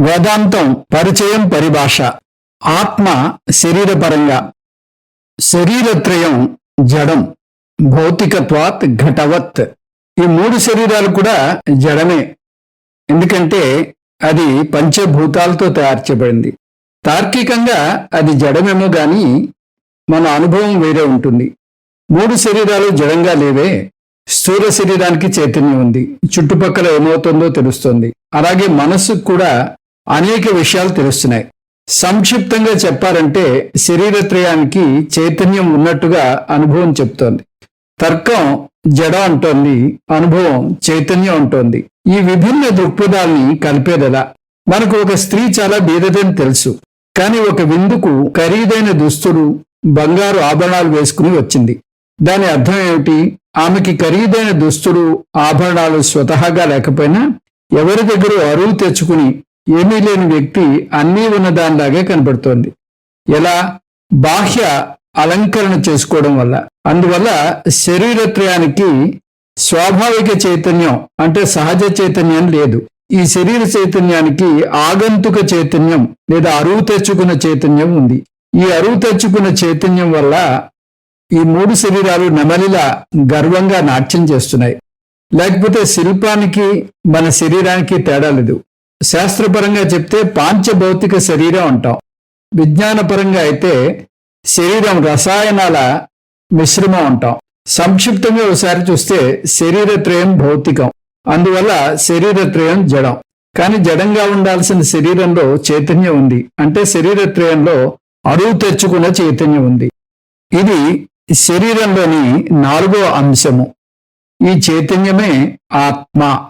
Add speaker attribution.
Speaker 1: వేదాంతం పరిచయం పరిభాష ఆత్మ శరీరపరంగా శరీరత్రయం జడం భౌతికత్వాత్ ఘటవత్. ఈ మూడు శరీరాలు కూడా జడమే. ఎందుకంటే అది పంచభూతాలతో తయారు చేయబడింది తార్కికంగా అది జడమేమో గాని మన అనుభవం వేరే ఉంటుంది. మూడు శరీరాలు జడంగా లేవే. స్థూల శరీరానికి చైతన్యం ఉంది. చుట్టుపక్కల ఏమవుతుందో తెలుస్తుంది. అలాగే మనస్సుకు కూడా అనేక విషయాలు తెలుస్తున్నాయి. సంక్షిప్తంగా చెప్పాలంటే శరీరత్రయానికి చైతన్యం ఉన్నట్టుగా అనుభవం చెప్తోంది. తర్కం జడ అంటోంది అనుభవం చైతన్యం అంటోంది. ఈ విభిన్న దృక్పథాల్ని కలిపేదెలా. మనకు ఒక స్త్రీ చాలా బీదదని తెలుసు. కానీ ఒక విందుకు ఖరీదైన దుస్తులు బంగారు ఆభరణాలు వేసుకుని వచ్చింది. దాని అర్థం ఏమిటి? ఆమెకి ఖరీదైన దుస్తులు ఆభరణాలు స్వతహాగా లేకపోయినా ఎవరి దగ్గర అరువు తెచ్చుకుని ఏమీ లేని వ్యక్తి అన్నీ ఉన్నదానిలాగే కనబడుతోంది ఎలా? బాహ్య అలంకరణ చేసుకోవడం వల్ల. అందువల్ల శరీరత్రయానికి స్వాభావిక చైతన్యం అంటే సహజ చైతన్యం లేదు. ఈ శరీర చైతన్యానికి ఆగంతుక చైతన్యం లేదా అరువు తెచ్చుకున్న చైతన్యం ఉంది. ఈ అరువు తెచ్చుకున్న చైతన్యం వల్ల ఈ మూడు శరీరాలు నెమలిలా గర్వంగా నాట్యం చేస్తున్నాయి. లేకపోతే శిల్పానికి మన శరీరానికి తేడా లేదు. శాస్త్రపరంగా చెప్తే పాంచభౌతిక శరీరం అంటాం. విజ్ఞానపరంగా అయితే శరీరం రసాయనాల మిశ్రమం అంటాం. సంక్షిప్తంగా ఒకసారి చూస్తే శరీరత్రయం భౌతికం. అందువల్ల శరీరత్రయం జడం. కానీ జడంగా ఉండాల్సిన శరీరంలో చైతన్యం ఉంది. అంటే శరీరత్రయంలో అరువు తెచ్చుకున్న చైతన్యం ఉంది. ఇది శరీరంలోని నాలుగో అంశము. ఈ చైతన్యమే ఆత్మ.